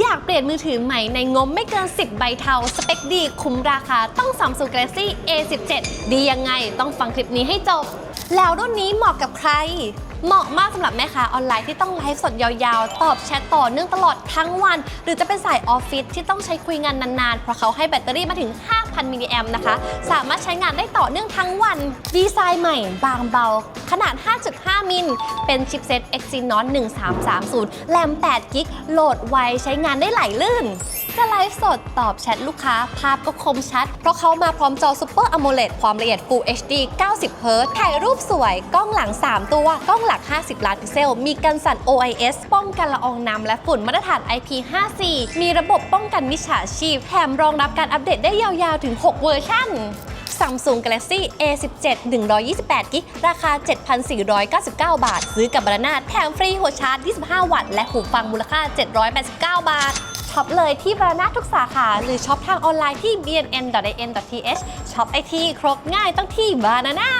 อยากเปลี่ยนมือถือใหม่ในงบไม่เกิน 10 ใบเทา สเปคดีคุ้มราคาต้อง Samsung Galaxy A17 ดียังไงต้องฟังคลิปนี้ให้จบ แล้วรุ่นนี้เหมาะกับใคร เหมาะมากสำหรับแม่ค้าออนไลน์ที่ต้องไลฟ์สดยาวๆ ตอบแชทต่อเนื่องตลอดทั้งวัน หรือจะเป็นสายออฟฟิศที่ต้องใช้คุยงานนานๆ เพราะเขาให้แบตเตอรี่มาถึง 5 5,000มิลลิแอมนะคะ สามารถใช้งานได้ต่อเนื่องทั้งวัน ดีไซน์ใหม่บางเบา ขนาด 5.5 มิล เป็นชิปเซ็ต Exynos 1330 แรม8กิก โหลดไวใช้งานได้ไหลลื่นจะไลฟ์สดตอบแชทลูกค้า ภาพก็คมชัด เพราะเขามาพร้อมจอ Super AMOLED ความละเอียด Full HD 90 Hz ถ่ายรูปสวย กล้องหลัง 3 ตัว กล้องหลัก50 ล้านพิกเซล มีกันสั่น OIS ป้องกันละอองน้ำและฝุ่นมาตรฐาน IP54 มีระบบป้องกันมิจฉาชีพ แถมรองรับการอัปเดตได้ยาวๆถึง 6 เวอร์ชัน Samsung Galaxy A17 128กิกราคา 7,499 บาท ซื้อกับบานาน่าแถมฟรีหัวชาร์จ 25 วัตต์ และหูฟังมูลค่า 789 บาท ช็อปเลยที่บานาน่าทุกสาขา หรือช็อปทางออนไลน์ที่ bnn.in.th ช็อปไอทีครบง่ายต้องที่บานาน่า